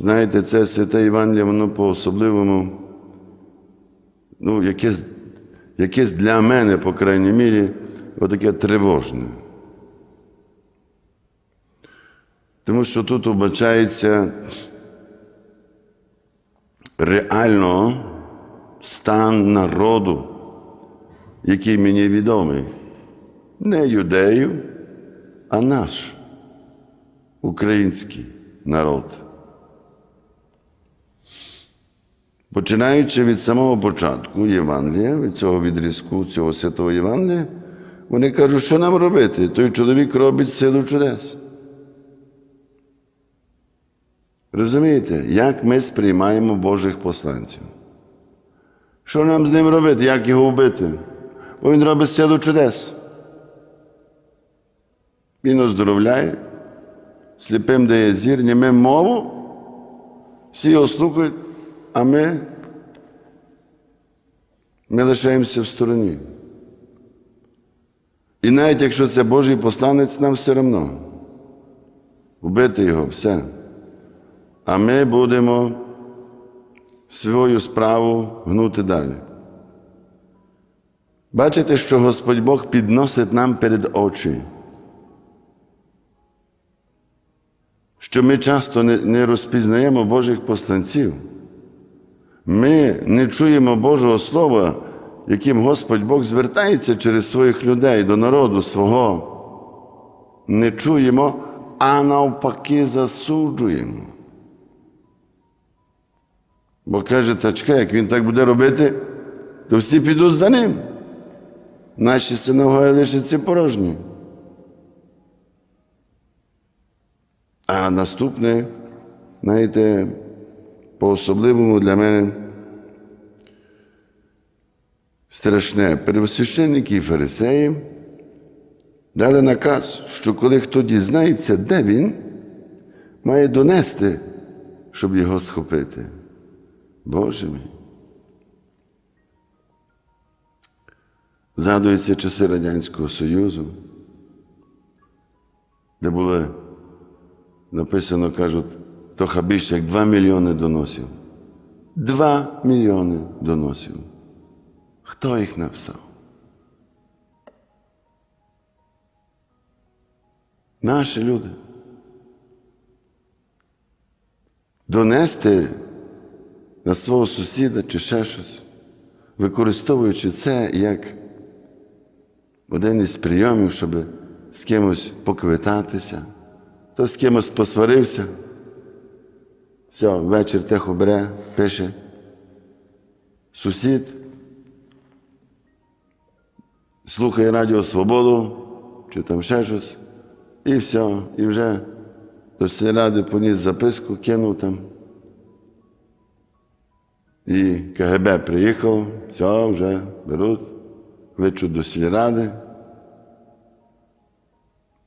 Знаєте, це святе Євангеліє, воно по-особливому, ну, якесь, якесь для мене, по крайній мірі, отаке тривожне. Тому що тут вбачається реально стан народу, який мені відомий. Не юдеїв, а наш український народ. Починаючи від самого початку Євангелія, від цього відрізку, цього святого Євангелія, вони кажуть, що нам робити? Той чоловік робить силу чудес. Розумієте, як ми сприймаємо Божих посланців? Що нам з ним робити? Як його вбити? Бо він робить силу чудес. Він оздоровляє, сліпим дає зір, німим мову, всі його слухають, а ми, ми лишаємося в стороні. І навіть якщо це Божий посланець, нам все одно. Вбити його, все. А ми будемо свою справу гнути далі. Бачите, що Господь Бог підносить нам перед очі. Що ми часто не, розпізнаємо Божих посланців. Ми не чуємо Божого Слова, яким Господь Бог звертається через своїх людей до народу свого. Не чуємо, а навпаки засуджуємо. Бо каже, та чекай, як він так буде робити, то всі підуть за ним. Наші синагоги лишаться порожні. А наступне, знаєте, по-особливому для мене страшне. Первосвященники і фарисеї дали наказ, що коли хто дізнається, де він, має донести, щоб його схопити. Боже мій. Згадуються часи Радянського Союзу, де було написано, кажуть, трохи більше як 2 мільйони доносів. 2 мільйони доносів. Хто їх написав? Наші люди. Донести на свого сусіда чи ще щось, використовуючи це як один із прийомів, щоб з кимось поквитатися, то з кимось посварився. Все, вечір тихо бере, пише сусід, слухає Радіо Свободу чи там ще щось, і все, і вже до сільради поніс записку, кинув там. І КГБ приїхав, все, вже беруть, кличуть до сільради,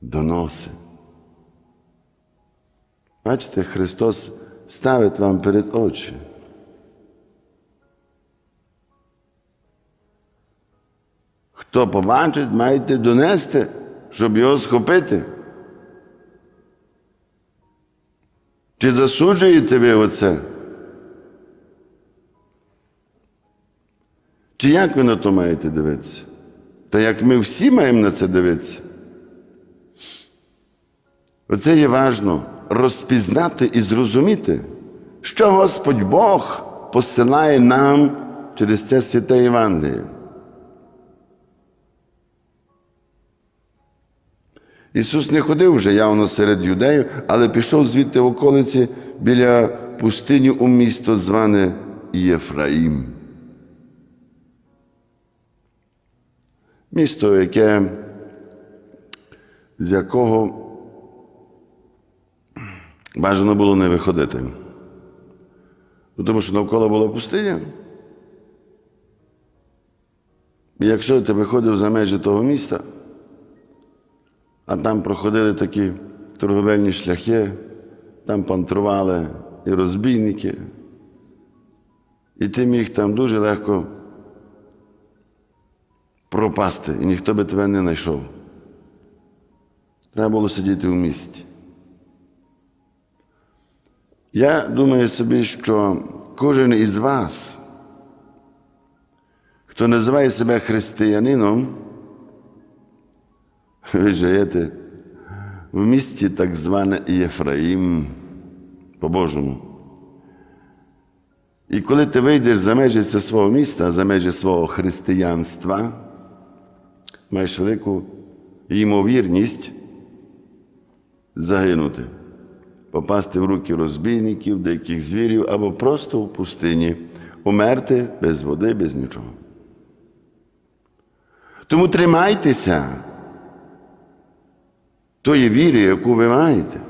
доноси. Бачите, Христос ставить вам перед очі. Хто побачить, маєте донести, щоб його схопити. Чи засуджуєте ви оце? Чи як ви на то маєте дивитися? Та як ми всі маємо на це дивитися? Оце є важно розпізнати і зрозуміти, що Господь Бог посилає нам через це святе Євангеліє. Ісус не ходив вже явно серед юдеїв, але пішов звідти в околиці біля пустині у місто, зване Єфраїм. Місто, яке, з якого бажано було не виходити. Ну, Тому що навколо була пустиня. І якщо ти виходив за межі того міста, а там проходили такі торговельні шляхи, там пантрували і розбійники, і ти міг там дуже легко пропасти, і ніхто би тебе не знайшов. Треба було сидіти в місті. Я думаю собі, що кожен із вас, хто називає себе християнином, ви живете в місті так зване Єфраїм по-божому. І коли ти вийдеш за межі свого міста, за межі свого християнства, маєш велику ймовірність загинути, попасти в руки розбійників, деяких звірів або просто в пустині, умерти без води, без нічого. Тому тримайтеся тої віри, яку ви маєте.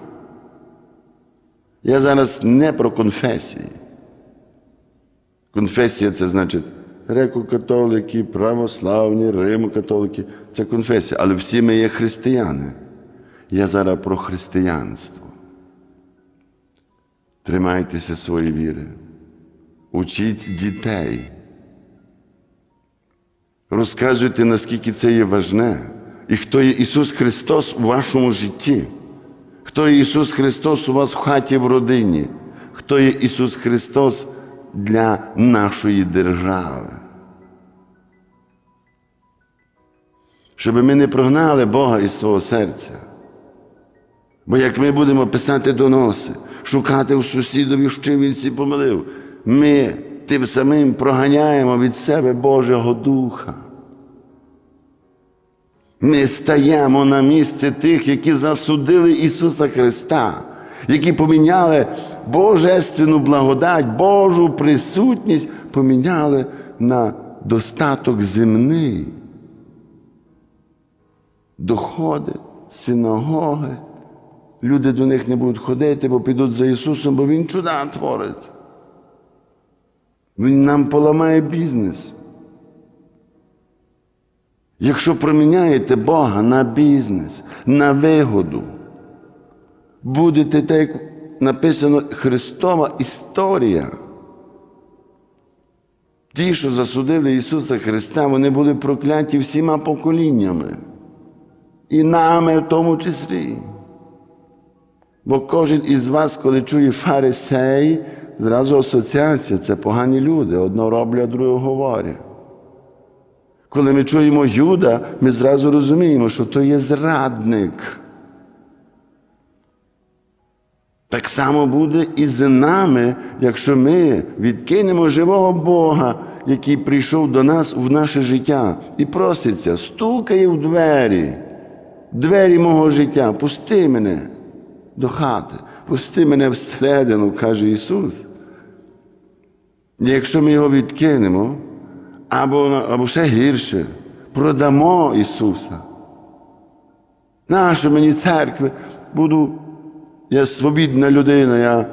Я зараз не про конфесії. Конфесія це значить греко-католики, православні, римо-католики. Це конфесія. Але всі ми є християни. Я зараз про християнство. Тримайтеся своєї віри. Учіть дітей. Розказуйте, наскільки це є важне. І хто є Ісус Христос у вашому житті. Хто є Ісус Христос у вас в хаті в родині? Хто є Ісус Христос для нашої держави? Щоб ми не прогнали Бога із свого серця. Бо як ми будемо писати доноси, шукати у сусідові, з чим він сі помилив, ми тим самим проганяємо від себе Божого Духа. Ми стаємо на місце тих, які засудили Ісуса Христа, які поміняли Божественну благодать, Божу присутність, поміняли на достаток земний. Доходи, синагоги. Люди до них не будуть ходити, бо підуть за Ісусом, бо Він чуда творить. Він нам поламає бізнес. Якщо проміняєте Бога на бізнес, на вигоду, будете так, як написано Христова історія. Ті, що засудили Ісуса Христа, вони були прокляті всіма поколіннями. І нами в тому числі. Бо кожен із вас, коли чує фарисей, зразу асоціація це погані люди. Одно роблять, а друге говорять. Коли ми чуємо Юда, ми зразу розуміємо, що то є зрадник. Так само буде і з нами, якщо ми відкинемо живого Бога, який прийшов до нас в наше життя і проситься, стукає в двері, двері мого життя, пусти мене до хати, пусти мене всередину, каже Ісус. Якщо ми його відкинемо, або, або ще гірше, продамо Ісуса. Нащо мені церкви? Буду, я свобідна людина, я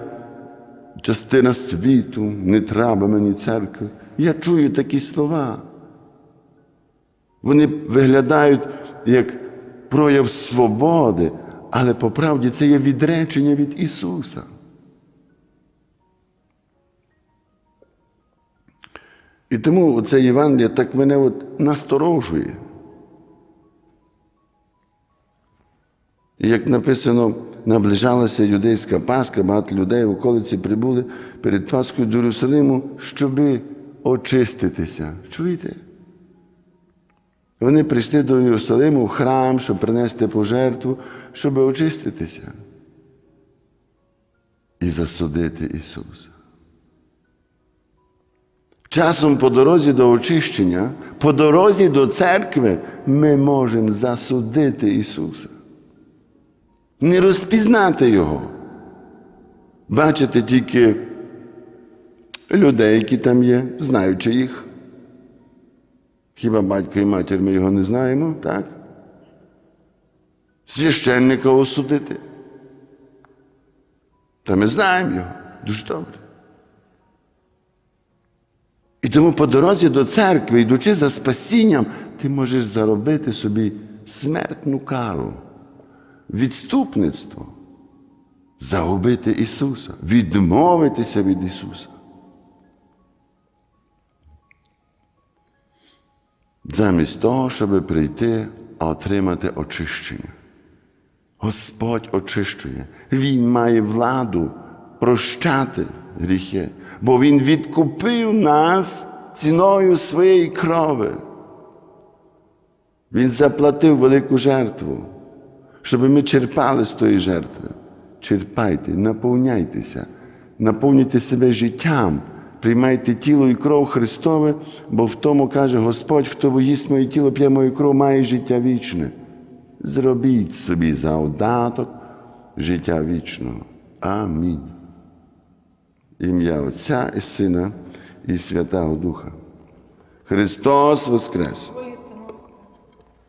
частина світу, не треба мені церкви. Я чую такі слова. Вони виглядають як прояв свободи, але по правді це є відречення від Ісуса. І тому це Євангеліє так мене от насторожує. Як написано, наближалася юдейська Пасха, багато людей в околиці прибули перед Пасхою до Єрусалиму, щоби очиститися. Чуєте? Вони прийшли до Єрусалиму в храм, щоб принести пожертву, щоб очиститися і засудити Ісуса. Часом по дорозі до очищення, по дорозі до церкви ми можемо засудити Ісуса. Не розпізнати Його. Бачити тільки людей, які там є, знаючи їх. Хіба батько і матір ми його не знаємо, так? Священника осудити. Та ми знаємо його дуже добре. І тому по дорозі до церкви, йдучи за спасінням, ти можеш заробити собі смертну кару, відступництво, загубити Ісуса, відмовитися від Ісуса. Замість того, щоб прийти, а отримати очищення. Господь очищує. Він має владу прощати гріхи, бо Він відкупив нас ціною своєї крови. Він заплатив велику жертву, щоб ми черпали з тої жертви. Черпайте, наповняйтеся, наповнюйте себе життям, приймайте тіло і кров Христове, бо в тому каже Господь, хто їсть моє тіло, п'є мою кров, має життя вічне. Зробіть собі завдаток життя вічного. Амінь. Ім'я Отця і Сина і Святого Духа. Христос Воскрес!